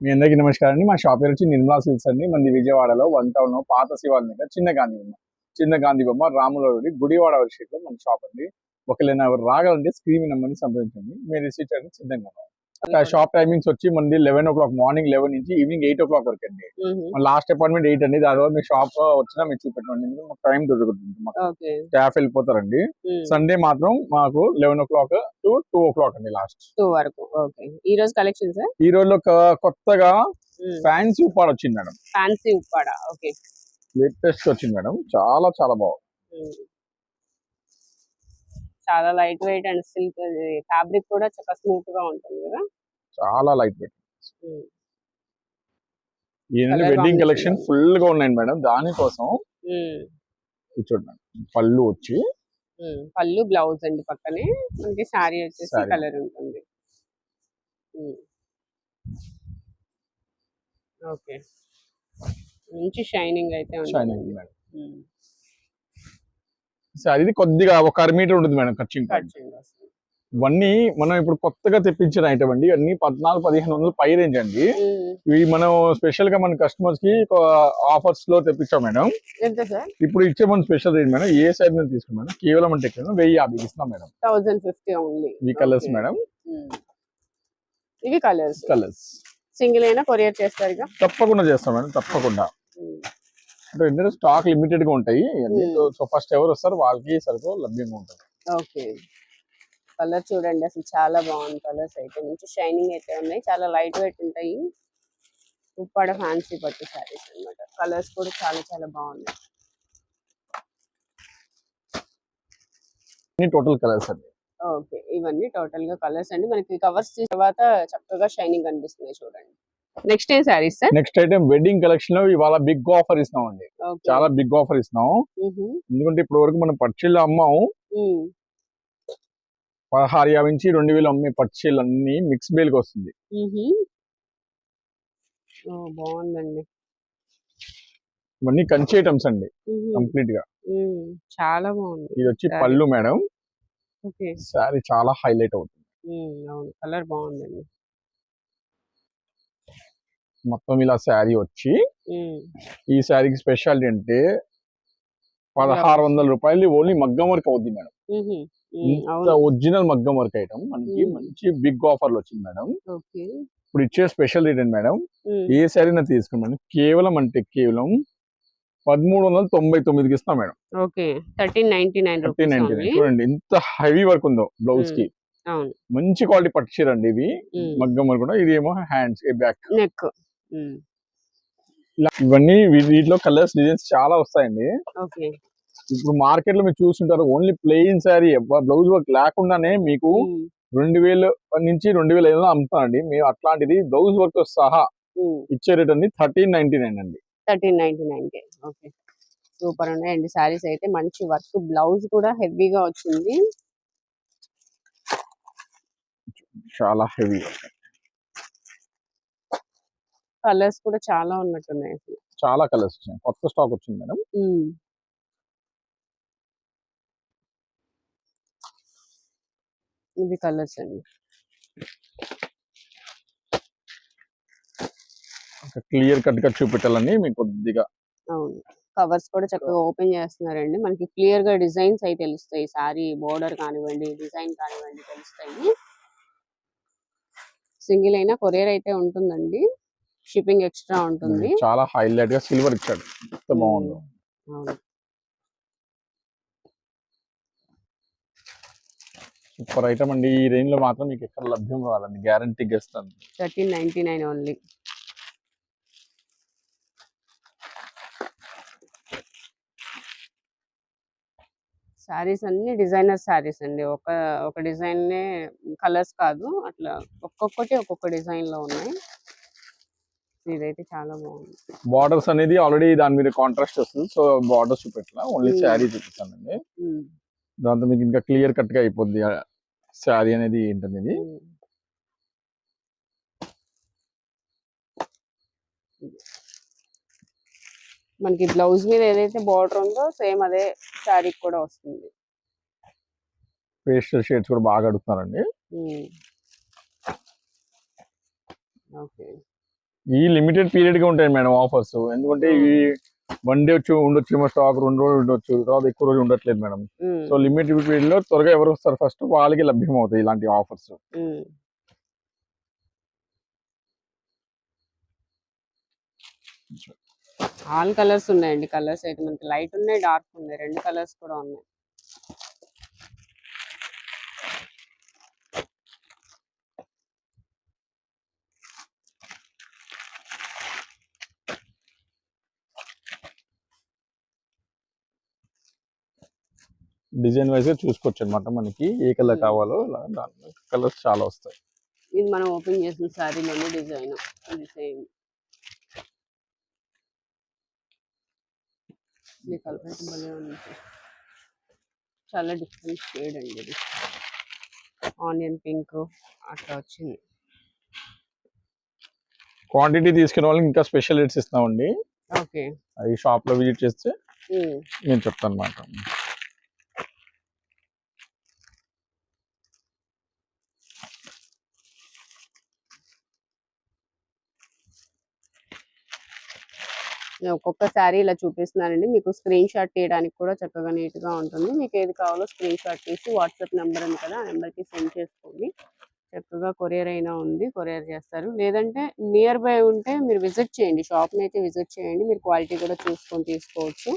మీ అందరికీ నమస్కారం అండి. మా షాప్ పేరు వచ్చి నిర్మలా సిల్స్ అండి. మంది విజయవాడలో వన్ టౌన్ పాత శివాలయం దగ్గర చిన్న గాంధీ బొమ్మ చిన్న గాంధీ బొమ్మ రాములవాడి గుడివాడ స్ట్రీట్లో మన షాప్ అండి. ఒకవేళ ఎవరు రాగాలంటే స్క్రీన్ నెంబర్ని సంప్రదించండి. మీరు రిసీవ్ చేయడానికి సిద్ధంగా ఉన్నారు షాప్ టైమింగ్స్ వచ్చి మనది eleven o'clock morning eleven నుంచి ఈవినింగ్ ఎయిట్ ఓ క్లాక్ వరకు అండి. లాస్ట్ అపాయింట్మెంట్ ఎయిట్ అండి. దాని మీ షాప్ వచ్చినా మీరు చూపెట్టండి. మాకు టైం దొరుకుతుంది మాకు. స్టాఫ్ వెళ్ళిపోతారండి. సండే మాత్రం మాకు eleven o'clock to two o'clock అండి లాస్ట్ టూ వరకు. ఓకే. ఈ రోజు కలెక్షన్ ఈ రోజులో కొ- కొత్తగా ఫ్యాన్సీ ఉప్పాడు వచ్చింది madam. Fancy Uppada. Okay. Latest వచ్చింది మేడం. చాలా చాలా బాగుంది. చాలా light weight and silk fabric కూడా చాలా స్మూత్గా ఉంటుంది కదా? చాలా లైట్ వెయిట్. వెడ్డింగ్. కలెక్షన్ ఫుల్గా ఉన్నాయండి మేడం. దానికోసం చూడండి పళ్ళు వచ్చి. పళ్ళు బ్లౌజ్ అండి పక్కనే. మనకి శారీ వచ్చేసి. కలర్ ఉంటుంది. ఓకే. మంచి షైనింగ్ అయితే షైనింగ్ మేడం. ఇది కొద్దిగా ఒక అర మీటర్ ఉంటుంది మేడం ఖర్చు Touching వస్తుంది. ఇవన్నీ మనం ఇప్పుడు కొత్తగా తెప్పించిన ఐటమ్ అండి. అన్ని పద్నాలుగు పదిహేను వందలు పై రేంజ్ అండి. ఇవి మనం స్పెషల్గా మన కస్టమర్స్కి ఆఫర్స్లో తెప్పించాం మేడం. ఇప్పుడు ఇచ్చే మన స్పెషల్ రేంజ్ మేడం ఏ సైడ్ నుంచి తీసుకున్నాం మేడం కేవలం అంటే వెయ్యి యాభై ఇస్తున్నాం మేడం. Thousand fifty only. ఈ కలర్స్ మేడం. ఇవి కలర్స్ కలర్స్ సింగిల్ అయినా కొరియర్ చేస్తారు తప్పకుండా చేస్తాం మేడం తప్పకుండా. అంటే ఏంటంటే స్టాక్ లిమిటెడ్గా ఉంటాయి. Hmm. సో- సో ఫస్ట్ ఎవరు వస్తారు వాళ్ళకి సరుకు లభ్యంగా ఉంటుంది. ఓకే. కలర్ చూడండి అసలు చాలా బాగుంది కలర్స్ అయితే. మంచి షైనింగ్ అయితే ఉన్నాయి. చాలా లైట్ వెయిట్ ఉంటాయి. ఉప్పాడ ఫ్యాన్సీ పట్టు శారీస్ అన్నమాట. కలర్స్ కూడా చాలా చాలా బాగున్నాయి. టోటల్ కలర్స్ అండి. ఓకే. ఇవన్నీ టోటల్గా కలర్స్ అండి. మనకి కవర్స్ తర్వాత చక్కగా షైనింగ్ కనిపిస్తున్నాయి చూడండి. నెక్స్ట్ ఏం saris sir? Next item wedding కలెక్షన్లో ఇవాళ బిగ్ ఆఫర్ ఇస్తున్నాం అండి చాలా బిగ్ ఆఫర్ ఇస్తున్నాం ఎందుకంటే ఇప్పటి వరకు మనం పట్టుచీళ్ళు అమ్మాం. పదహారు యాభై నుంచి రెండు వేలు అమ్మే పట్టుచీళ్ళు అన్ని మిక్స్ బేల్కి వస్తుంది. బాగుందండి. ఇవన్నీ కంచి ఐటమ్స్ అండి. కంప్లీట్గా. చాలా బాగుంది. ఇది వచ్చి. పళ్ళు మేడం. శారీ చాలా హైలైట్ అవుతుంది. అవును. కలర్ బాగుందండి. మొత్తం ఇలా శారీ వచ్చి. ఈ శారీకి స్పెషాలిటీ అంటే పదహారు వందల రూపాయలు ఓన్లీ మగ్గం వర్క్ అవుద్ది మేడం. ఒరిజినల్ మగ్గం వర్క్ ఐటమ్. మనకి. మంచి బిగ్ ఆఫర్లో వచ్చింది మేడం. ఇప్పుడు ఇచ్చే స్పెషల్ రేట్ అండి మేడం. ఏ శారీనా తీసుకుని మేడం కేవలం అంటే కేవలం పదమూడు వందల తొంభై తొమ్మిదికి ఇస్తాం madam. Okay. Thirteen ninety nine thirty rupees ninety only. చూడండి ఎంత హెవీ వర్క్ ఉందో బ్లౌజ్కి. మంచి క్వాలిటీ పట్టు చీర అండి ఇది. మ్మ్. మగ్గం వర్క్ కూడా ఇది ఏమో హ్యాండ్స్ బ్యాక్. నెక్. ఇవన్నీ వీటిలో కలర్స్ డిజైన్స్ చాలా వస్తాయండి. ఇప్పుడు మార్కెట్లో మీరు చూస్తుంటారు only plain sari blouse work లేకుండానే మీకు. రెండు వేలు నుంచి రెండు వేల ఐదు వందలు అమ్ముతానండి మేము అట్లాంటిది బ్లౌజ్ వర్క్ సహా. ఇచ్చే రేట్ అండి థర్టీన్ నైన్టీ నైన్ అండి. Thirteen ninety nine okay. Super ఉన్నాయండి శారీస్ అయితే. మంచి వర్క్ బ్లౌజ్ కూడా హెవీగా వచ్చింది. చాలా హెవీ కలర్స్ కూడా చాలా ఉన్నట్టున్నాయి అసలు. చాలా కలర్స్ వచ్చినాయి. కొత్త స్టాక్ వచ్చింది మేడం. ఇవి కలర్స్ అండి. క్లియర్ కట్గా చూపెట్టాలని మీకు కొద్దిగా అవును. కవర్స్ కూడా చక్కగా ఓపెన్ చేస్తున్నారండి. మనకి క్లియర్గా డిజైన్స్ అయి తెలుస్తాయి. సారీ బోర్డర్ కానివ్వండి డిజైన్ కానివ్వండి తెలుస్తాయి. సింగిల్ అయినా కొరియర్ అయితే ఉంటుందండి. షిప్పింగ్ ఎక్స్ట్రా ఉంటుంది. చాలా హైలైట్గా సిల్వర్ ఇచ్చాడు. ఎంత బాగుందో. సూపర్ ఐటమ్ అండి. ఈ రేంజ్లో మాత్రం మీకు ఎక్కడ లభ్యం కావాలండి. గ్యారంటీ ఇస్తాను thirteen ninety nine only. Saris అన్ని డిజైనర్ శారీస్ అండి. ఒక ఒక డిజైన్ కలర్స్ కాదు. అట్లా ఒక్కొక్కటి ఒక్కొక్క డిజైన్లో ఉన్నాయి. ఇదైతే చాలా బాగుంది. బార్డర్స్ అనేది ఆల్రెడీ దాని మీద కాంట్రాస్ట్ వస్తుంది. సో బార్డర్స్ చూపెట్టిన ఓన్లీ Hmm. శారీ చూపిస్తానండి. ఉమ్, దాంతో మీకు ఇంకా క్లియర్ కట్గా అయిపోద్ది. శారీ అనేది ఏంటనేది ఉమ్. మనకి బ్లౌజ్ మీద ఏదైతే బార్డర్ ఉందో సేమ్ అదే శారీకి కూడా వస్తుంది. పేస్టల్ షేడ్స్ కూడా బాగా అడుగుతున్నారండి. ఓకే ఈ లిమిటెడ్ పీరియడ్గా ఉంటాయి మేడం ఆఫర్స్ ఎందుకంటే Hmm. ఈ వన్ డే వచ్చి ఉండొచ్చు ఏమో స్టాక్ రెండు రోజులు ఉండొచ్చు తర్వాత ఎక్కువ రోజులు ఉండట్లేదు మేడం. సో లిమిటెడ్ పీరియడ్లో త్వరగా ఎవరు వస్తారు ఫస్ట్ వాళ్ళకి లభ్యం అవుతాయి ఇలాంటి ఆఫర్స్. ఆల్ కలర్స్ ఉన్నాయండి కలర్స్ అయితే మనకి లైట్ ఉన్నాయి డార్క్ ఉన్నాయి రెండు కలర్స్ కూడా ఉన్నాయి. డిజైన్ వైజ్ చూసుకోవచ్చు అనమాట మనకి. ఏ కలర్. కావాలో దాని కలర్స్ చాలా వస్తాయి. ఇది మనం ఓపెన్ చేసిన శారీలోనే డిజైన్ ఇది సేమ్. చాలా డిఫరెంట్ షేడ్ అండి ఇది. ఆనియన్ పింక్ అట్లా వచ్చింది. క్వాంటిటీ తీసుకునే వాళ్ళకి ఇంకా స్పెషల్ రేట్స్ ఇస్తామండి ఓకే. అవి షాప్లో విజిట్ చేస్తే నేను చెప్తాను అనమాట నేను ఇలా చూపిస్తున్నానండి. మీకు స్క్రీన్ షాట్ తీయడానికి కూడా చక్కగా నీట్గా ఉంటుంది. మీకు ఏది కావాలో స్క్రీన్ షాట్ తీసి వాట్సాప్ నెంబర్ ఉంది కదా ఆ నెంబర్కి సెండ్ చేసుకోండి. చక్కగా కొరియర్ అయినా ఉంది కొరియర్ చేస్తారు. లేదంటే నియర్ బై ఉంటే మీరు విజిట్ చేయండి. షాప్ని అయితే విజిట్ చేయండి. మీరు క్వాలిటీ కూడా చూసుకొని తీసుకోవచ్చు.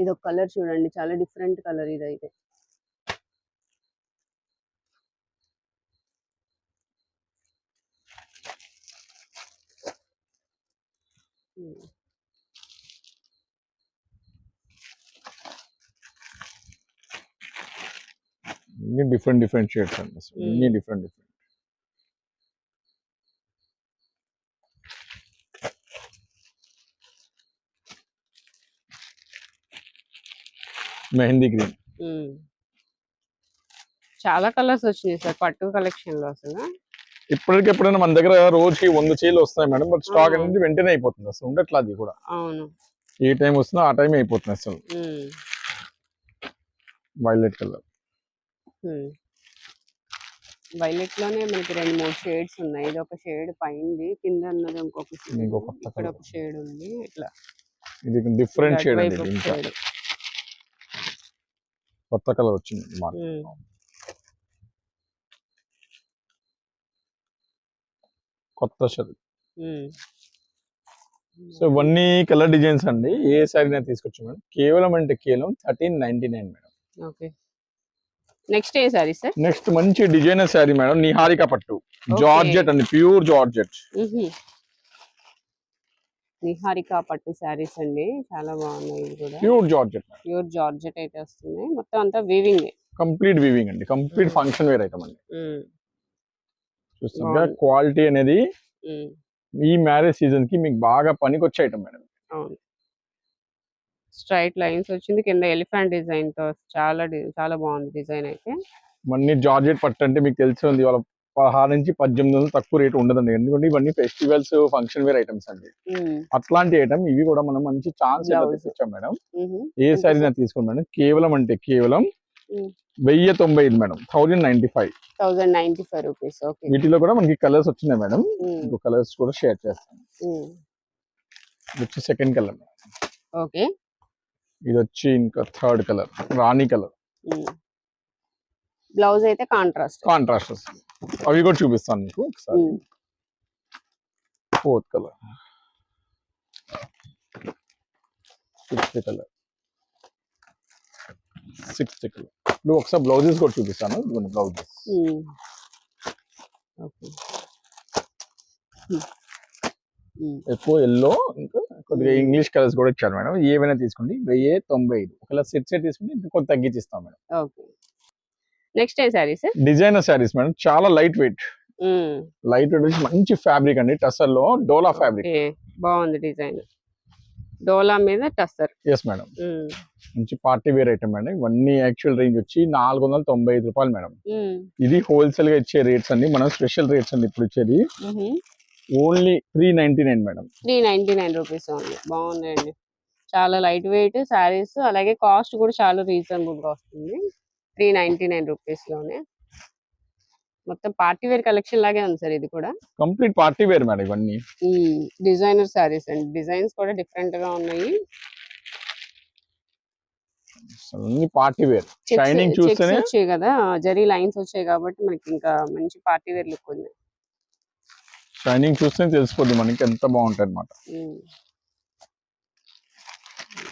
ఇది ఒక కలర్ చూడండి. చాలా డిఫరెంట్ కలర్ ఇదైతే. ఇన్ని డిఫరెంట్ డిఫరెంట్ షేడ్స్ అండి. ఇన్ని. Different different mehndi green. చాలా కలర్స్ వచ్చినాయి సార్ పట్టు కలెక్షన్లో అసలు ఇప్పటికి ఎప్పుడైనా మన దగ్గర రోజుకి వంద చీలు వస్తాయి మేడం బట్ స్టాక్. అనేది వెంటనే అయిపోతుంది అసలు ఉండట్లా అది కూడా అవును ఏ టైం వస్తుందో ఆ టైం అయిపోతుంది అసలు. Violet colour. వైలెట్లోనే మనకి రెండు మూడు షేడ్స్ ఉన్నాయి ఇది ఒక షేడ్ పైంది కింద ఉన్నది ఇంకొక ఇక్కడ. ఒక షేడ్ ఉంది ఇట్లా ఇది డిఫరెంట్ షేడ్. కొత్త కలర్ వచ్చింది మార్కెట్ ఉమ్. కొత్త ఉమ్. సో ఇవన్నీ కలర్ డిజైన్స్ అండి. ఏ శారీ నేను తీసుకొచ్చి మేడం. కేవలం అంటే కేవలం thirteen ninety nine madam. Okay. Next ఏ సారీ సార్? నెక్స్ట్ మంచి డిజైనర్ శారీ మేడం. నిహారిక పట్టు. జార్జెట్ అండి. Pure georgette. నిహారిక పట్టు శారీస్ అండి. చాలా బాగున్నాయి ఇవి కూడా. ప్యూర్ జార్జెట్ ప్యూర్ జార్జెట్ అయితే వస్తున్నాయి. మొత్తం అంతా వీవింగ్ కంప్లీట్ వీవింగ్ అండి. కంప్లీట్. ఫంక్షన్ వేర్ ఐటమ్ అండి చూస్తుంటే క్వాలిటీ అనేది ఈ మ్యారేజ్ సీజన్కి మీకు బాగా పనికొచ్చే ఐటమ్ మేడం. అవును. స్ట్రైట్ లైన్స్ వచ్చింది. కింద ఎలిఫెంట్ డిజైన్తో చాలా చాలా బాగుంది డిజైన్ అయితే. మన్ని జార్జెట్ పట్టు అంటే మీకు తెలిసి ఉంది. వాళ్ళ పదహారు నుంచి పద్దెనిమిది వందలు తక్కువ రేట్ ఉండదండి. ఎందుకంటే ఇవన్నీ ఫెస్టివల్స్ ఫంక్షన్ వేర్ ఐటమ్స్ అండి. అట్లాంటి ఐటమ్ ఇవి కూడా మనం మంచి ఛాన్స్. తెప్పించాం మేడం. ఏ సారీ? నేను తీసుకోండి మేడం. కేవలం అంటే కేవలం. వెయ్యి తొంభై ఐదు madam. Thousand ninety five thousand ninety five rupees okay వీటిలో కూడా మనకి కలర్స్ వచ్చినాయి మేడం. ఉమ్, ఇంకో కలర్స్ కూడా షేర్ చేస్తాను. వచ్చి సెకండ్ కలర్ ఓకే ఇది వచ్చి ఇంకా థర్డ్ కలర్ రాణి కలర్. బ్లౌజ్ అయితే కాంట్రాస్ట్ కాంట్రాస్ట్ వస్తుంది. అవి కూడా చూపిస్తాను మీకు ఒకసారి. Fourth colour fifth colour sixth colour ఇప్పుడు ఒకసారి బ్లౌజెస్ కూడా చూపిస్తాను. ఇదిగోండి బ్లౌజెస్. ఎక్కువ ఎల్లో ఇంకా కొద్దిగా ఇంగ్లీష్ కలర్స్ కూడా ఇచ్చారు మేడం. ఏవైనా తీసుకోండి. వెయ్యి తొంభై ఐదు. ఒకవేళ సెట్ సెట్ తీసుకుంటే ఇంకా కొంత తగ్గించి ఇస్తాం మేడం నెక్స్ట్ ఏ sari sir? Designer saris madam. చాలా లైట్ వెయిట్ లైట్ వెయిట్ మంచి ఫ్యాబ్రిక్ అండి. టసర్లో డోలా ఫ్యాబ్రిక్ బాగుంది డిజైన్. డోలా మీద టస్సర్. ఎస్ మేడం మంచి పార్టీ వేర్ ఐటమ్ అండి. ఇవన్నీ యాక్చువల్ రేంజ్ వచ్చి నాలుగు వందల తొంభై ఐదు రూపాయలు మేడం ఇది హోల్సేల్గా ఇచ్చే రేట్స్ అండి. మనం స్పెషల్ రేట్స్ అండి ఇప్పుడు ఇచ్చేది. Only three ninety nine madam three ninety nine rupees బాగున్నాయండి చాలా లైట్ వెయిట్ శారీస్ అలాగే కాస్ట్ కూడా చాలా రీజనబుల్గా వస్తుంది. త్రీ నైన్టీ నైన్ రూపీస్లోనే. మొత్తం పార్టీ వేర్ కలెక్షన్ లాగే ఉంది సార్ ఇది కూడా. కంప్లీట్ పార్టీ వేర్ మేడం ఇవన్నీ. డిజైనర్ సారీస్ అండి. డిజైన్స్ కూడా డిఫరెంట్గా ఉన్నాయి. అన్ని పార్టీ వేర్. షైనింగ్ చూస్తేనే వచ్చాయి కదా? జరీ లైన్స్ వచ్చాయి కాబట్టి మనకి ఇంకా మంచి పార్టీ వేర్ లుక్ ఉంది. షైనింగ్ చూస్తేనే తెలిసిపోద్ది మనకి ఎంత బాగుంటాయి అనమాట ఉమ్.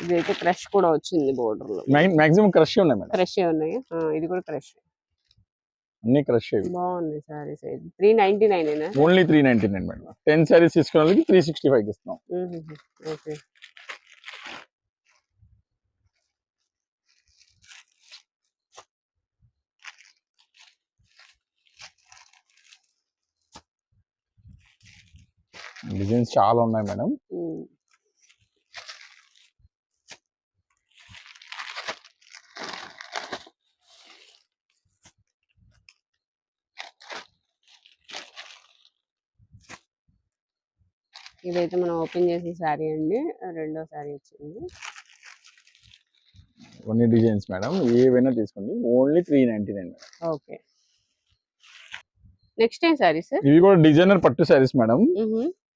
ఇదైతే క్రష్ కూడా వచ్చింది బోర్డర్లో. మాక్సిమం క్రష్ ఉన్నాయి మేడం. క్రష్ ఉన్నాయి. ఇది కూడా క్రష్ అన్ని క్రష్ బాగుంది saris three ninety nine only three ninety nine madam. Ten saris తీసుకున్న వాళ్ళకి త్రీ సిక్స్టీ ఫైవ్ ఇస్తున్నాం. ఓకే. డిజైన్స్ చాలా ఉన్నాయి మేడం. ఇదైతే మనం ఓపెన్ చేసి శారీ అండి. రెండో శారీ వచ్చింది. కొన్ని డిజైన్స్ మేడం. ఏవైనా తీసుకోండి. Only three ninety nine okay. Next ఏం శారీ సార్? ఇవి కూడా డిజైనర్ పట్టు సారీస్ మేడం.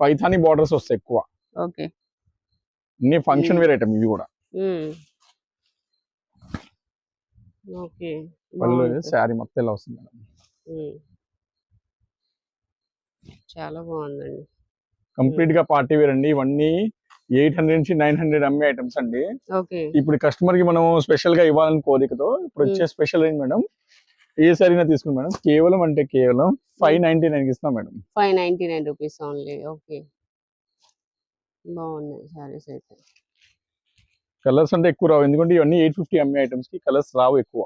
పైథానీ బార్డర్స్ వస్తాయి ఎక్కువ. ఓకే. అన్ని ఫంక్షన్. వేర్ ఐటమ్ ఇవి కూడా. ఓకే. పళ్ళు శారీ మొత్తం ఇలా వస్తుంది మేడం. చాలా బాగుందండి. కంప్లీట్గా పార్టీ వేర్ అండి. ఇవన్నీ ఎయిట్ హండ్రెడ్ నుంచి నైన్ హండ్రెడ్ అమ్మే ఐటమ్స్ అండి. ఇప్పుడు కస్టమర్కి మనం స్పెషల్గా ఇవ్వాలని కోరికతో ఇప్పుడు వచ్చే స్పెషల్ ఏంటి మేడం? ఏ సారీనా తీసుకుని మేడం. కేవలం అంటే కేవలం ఫైవ్ నైన్టీ నైన్ ఇస్తాం madam. Five ninety nine rupees only okay. బాగున్నాయి శారీస్ అయితే. కలర్స్ అంటే ఎక్కువ రావు. ఎందుకంటే ఇవన్నీ ఎయిట్ ఫిఫ్టీ అమ్మే ఐటమ్స్కి కలర్స్ రావు ఎక్కువ.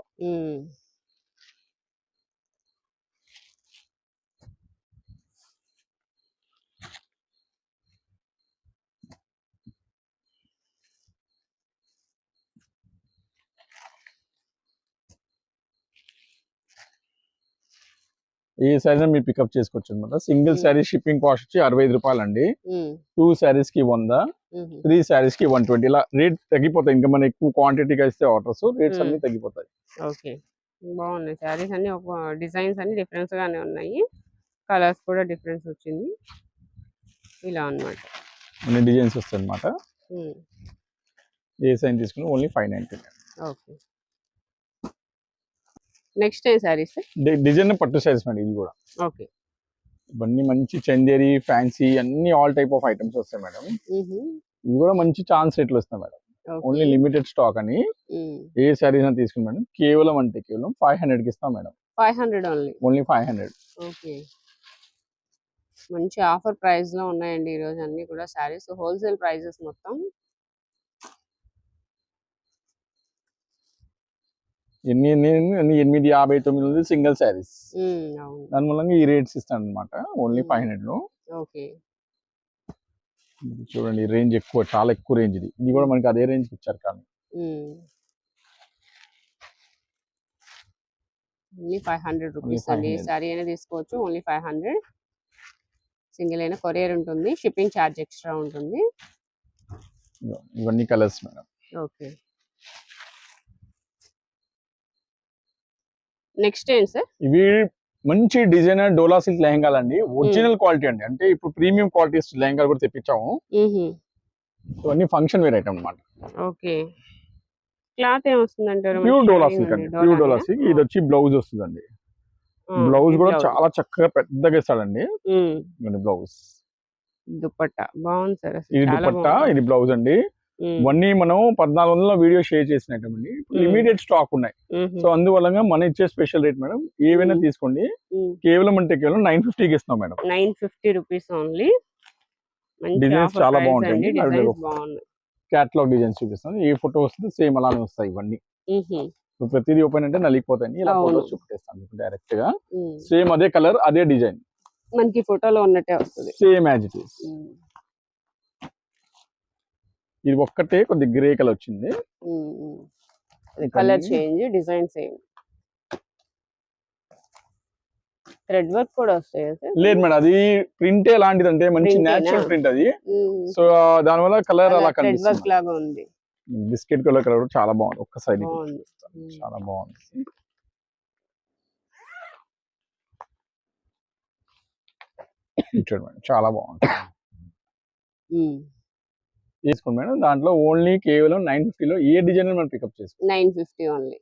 ఏ సారీ మీరు పికప్ చేసుకోవచ్చు అనమాట సింగిల్. శారీ షిప్పింగ్ కాస్ట్ వచ్చి అరవై ఐదు రూపాయలు అండి. టూ శారీస్కి వంద. త్రీ శారీస్కి వన్ ట్వంటీ ఇలా రేట్ తగ్గిపోతాయి. ఇంకా మనం ఎక్కువ క్వాంటిటీగా ఇస్తే ఆర్డర్స్ రేట్స్. అన్ని తగ్గిపోతాయి. ఓకే. బాగున్నాయి. శారీస్ అన్ని ఒక డిజైన్స్ అన్ని డిఫరెన్స్ గానే ఉన్నాయి. కలర్స్ కూడా డిఫరెన్స్ వచ్చింది. ఇలా అన్నమాట. అన్ని డిజైన్స్ వస్తాయి అనమాట. ఏ సైన్ తీసుకుని only five ninety okay. Next ఏం శారీస్? డిజైన్ పట్టు శారీస్ మేడం ఇది కూడా. ఓకే. ఇవన్నీ మంచి చందేరి ఫ్యాన్సీ అన్ని ఆల్ టైప్ ఆఫ్ ఐటమ్స్ వస్తాయి మేడం. ఇవి కూడా మంచి ఛాన్స్ రేట్లు వస్తాయి మేడం. ఓన్లీ లిమిటెడ్ స్టాక్ అని ఏ శారీస్ అని తీసుకుని మేడం కేవలం అంటే కేవలం ఫైవ్ హండ్రెడ్కి ఇస్తాం madam. Five hundred only only five hundred okay. మంచి ఆఫర్ ప్రైస్లో ఉన్నాయండి ఈ రోజు అన్ని కూడా శారీస్. హోల్సేల్ ప్రైజెస్ మొత్తం ఎన్ని ఎన్ని ఎనిమిది యాభై తొమ్మిది ఉంది సింగిల్ శారీస్. దాని మూలంగా ఈ రేట్స్ ఇస్తాను అనమాట ఓన్లీ. ఫైవ్ హండ్రెడ్లో చూడండి రేంజ్ ఎక్కువ చాలా ఎక్కువ రేంజ్ ఇది. ఇది కూడా మనకి అదే రేంజ్ ఇచ్చారు కానీ. ఓన్లీ ఫైవ్ హండ్రెడ్ రూపీస్ అండి. 500. శారీ అయినా తీసుకోవచ్చు ఓన్లీ ఫైవ్ హండ్రెడ్. సింగిల్ అయినా కొరియర్ ఉంటుంది షిప్పింగ్ ఛార్జ్ ఎక్స్ట్రా ఉంటుంది. ఇవన్నీ కలర్స్ మేడం. ఓకే. నెక్స్ట్ ఏంటి సార్? ఇవి మంచి డిజైనర్ డోలా సిల్క్ లెహంగాలు అండి. ఒరిజినల్ క్వాలిటీ అండి. అంటే ఇప్పుడు ప్రీమియం క్వాలిటీస్ లెహంగాలు కూడా తెప్పించాము. ఇవన్నీ ఫంక్షన్ వేర్ ఐటమ్ అనమాట ఓకే. క్లాత్ ఏమొస్తుంది అంటారు ప్యూర్ డోలా సిల్క్ అండి. Pure dola silk. ఇది వచ్చి బ్లౌజ్ వస్తుందండి. బ్లౌజ్ కూడా చాలా చక్కగా పెద్దగా ఇస్తాడండి. బ్లౌజ్. దుపట్టా. బాగుంది సార్ ఇది దుపట్టా. ఇది బ్లౌజ్ అండి. ఇవన్నీ మనం పద్నాలుగు వందల వీడియో షేర్ చేసినట్టండి ఇప్పుడు. ఇమీడియట్ స్టాక్ ఉన్నాయి. సో అందువల్ల మన ఇచ్చే స్పెషల్ రేట్ మేడం ఏవైనా. తీసుకోండి. కేవలం అంటే కేవలం నైన్ ఫిఫ్టీకి ఇస్తాం madam. Nine fifty rupees only చాలా డిజైన్స్ ఒక- బాగున్నాయి. క్యాటలాగ్ డిజైన్స్ చూపిస్తాను ఏ ఫోటో వస్తుంది సేమ్ అలానే వస్తాయి ఇవన్నీ. ప్రతిదీ ఓపెన్ అంటే నలిగిపోతాయి ఇలా. ఫోటోస్ చూపిస్తాను డైరెక్ట్గా. సేమ్ అదే కలర్ అదే డిజైన్ మనకి ఫోటోలో ఉన్నట్టే వస్తుంది. సేమ్ యాజ్ ఇట్ ఈస్ ఇది ఒక్కటే కొద్ది గ్రే కలర్ వచ్చింది. Colour change design same thread work కూడా వస్తాయి లేదు మేడం అది ప్రింట్ ఎలాంటిది అంటే మంచి? నేచురల్ ప్రింట్ అది. సో దానివల్ల కలర్ అలా థ్రెడ్ వర్క్ కనిపిస్తుంది. లాగా ఉంది. బిస్కెట్ కలర్ కలర్ చాలా బాగుంది ఒక్క సైడ్. చాలా బాగుంది. చాలా బాగుంటుంది తీసుకోండి మేడం దాంట్లో ఓన్లీ కేవలం నైన్ ఫిఫ్టీలో ఏ డిజైన్ మనం పికప్ చేసుకోండి నైన్ ఫిఫ్టీ ఓన్లీ